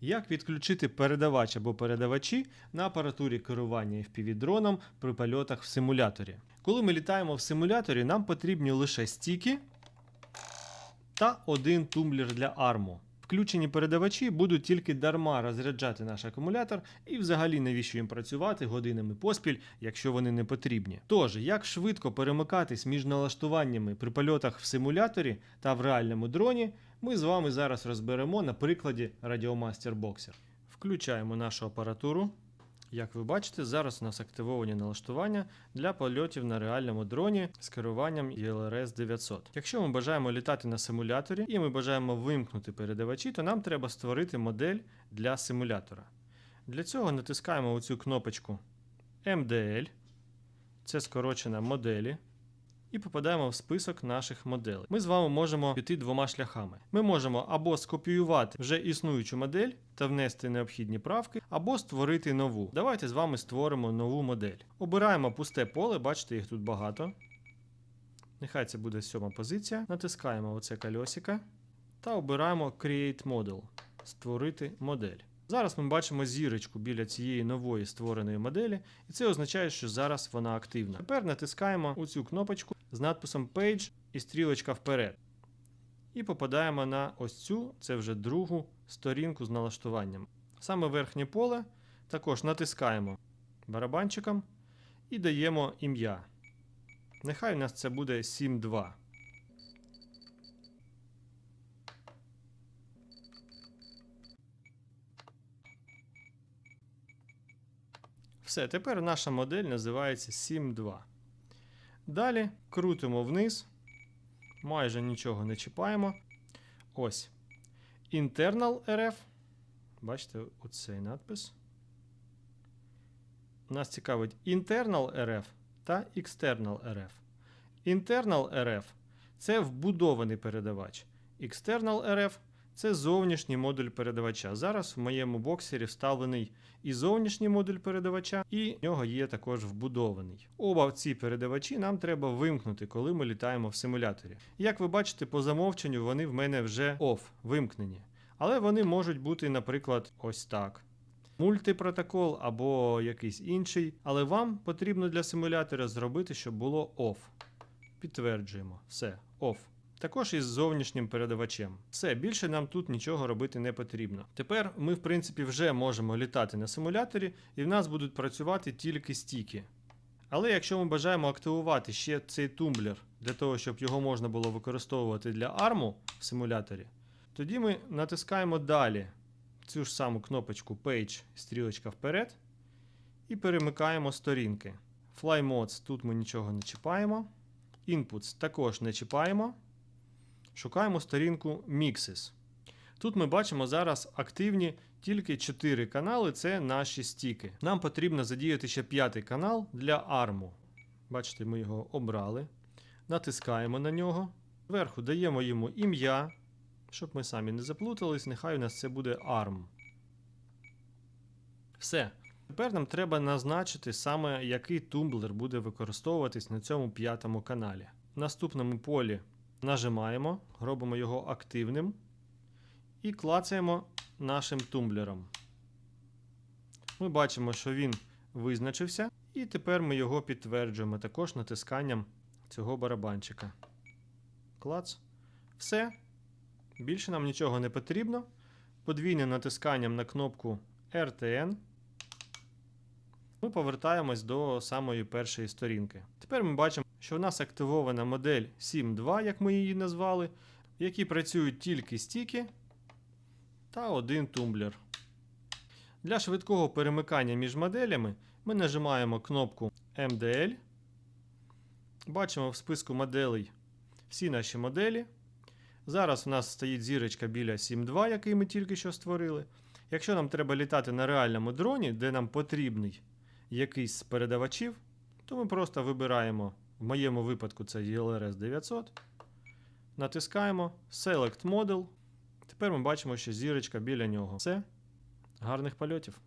Як відключити передавач або передавачі на апаратурі керування FPV-дроном при польотах в симуляторі? Коли ми літаємо в симуляторі, нам потрібні лише стіки та один тумблер для арму. Включені передавачі будуть тільки дарма розряджати наш акумулятор, і взагалі навіщо їм працювати годинами поспіль, якщо вони не потрібні. Тож, як швидко перемикатись між налаштуваннями при польотах в симуляторі та в реальному дроні, ми з вами зараз розберемо на прикладі Radiomaster Boxer. Включаємо нашу апаратуру. Як ви бачите, зараз у нас активовані налаштування для польотів на реальному дроні з керуванням ELRS 900. Якщо ми бажаємо літати на симуляторі і ми бажаємо вимкнути передавачі, то нам треба створити модель для симулятора. Для цього натискаємо оцю кнопочку MDL, це скорочена моделі, і попадаємо в список наших моделей. Ми з вами можемо піти двома шляхами. Ми можемо або скопіювати вже існуючу модель та внести необхідні правки, або створити нову. Давайте з вами створимо нову модель. Обираємо пусте поле, бачите, їх тут багато. Нехай це буде сьома позиція. Натискаємо оце кольосика та обираємо Create Model створити модель. Зараз ми бачимо зірочку біля цієї нової створеної моделі, і це означає, що зараз вона активна. Тепер натискаємо у цю кнопочку з надписом Page і стрілочка вперед. І попадаємо на ось цю, це вже другу сторінку з налаштуванням. Саме верхнє поле також натискаємо барабанчиком і даємо ім'я. Нехай у нас це буде 7.2. Все, тепер наша модель називається 7.2. Далі крутимо вниз, майже нічого не чіпаємо. Ось. Internal RF. Бачите, оцей надпис. Нас цікавить Internal RF та External RF. Internal RF це вбудований передавач. External RF це зовнішній модуль передавача. Зараз в моєму боксері вставлений і зовнішній модуль передавача, і в нього є також вбудований. Оба ці передавачі нам треба вимкнути, коли ми літаємо в симуляторі. Як ви бачите, по замовченню вони в мене вже off, вимкнені. Але вони можуть бути, наприклад, ось так. Мультипротокол або якийсь інший, але вам потрібно для симулятора зробити, щоб було off. Підтверджуємо, все, off. Також із зовнішнім передавачем. Все, більше нам тут нічого робити не потрібно. Тепер ми, в принципі, вже можемо літати на симуляторі, і в нас будуть працювати тільки стіки. Але якщо ми бажаємо активувати ще цей тумблер для того, щоб його можна було використовувати для арму в симуляторі, тоді ми натискаємо далі цю ж саму кнопочку Page, стрілочка вперед, і перемикаємо сторінки. Fly Modes тут ми нічого не чіпаємо. Inputs також не чіпаємо. Шукаємо сторінку Mixes. Тут ми бачимо зараз активні тільки 4 канали це наші стіки. Нам потрібно задіяти ще п'ятий канал для арму. Бачите, ми його обрали. Натискаємо на нього. Зверху даємо йому ім'я, щоб ми самі не заплутались, нехай у нас це буде ARM. Все. Тепер нам треба назначити саме, який тумблер буде використовуватись на цьому п'ятому каналі. В наступному полі нажимаємо, робимо його активним і клацаємо нашим тумблером. Ми бачимо, що він визначився, і тепер ми його підтверджуємо також натисканням цього барабанчика. Клац. Все. Більше нам нічого не потрібно. Подвійним натисканням на кнопку RTN. Ми повертаємось до самої першої сторінки. Тепер ми бачимо, що в нас активована модель 7.2, як ми її назвали, в якій працюють тільки стіки та один тумблер. Для швидкого перемикання між моделями ми нажимаємо кнопку MDL. Бачимо в списку моделей всі наші моделі. Зараз у нас стоїть зірочка біля 7.2, який ми тільки що створили. Якщо нам треба літати на реальному дроні, де нам потрібний якийсь з передавачів, то ми просто вибираємо, в моєму випадку це ELRS 900. Натискаємо Select Model. Тепер ми бачимо, що зірочка біля нього. Все. Гарних польотів!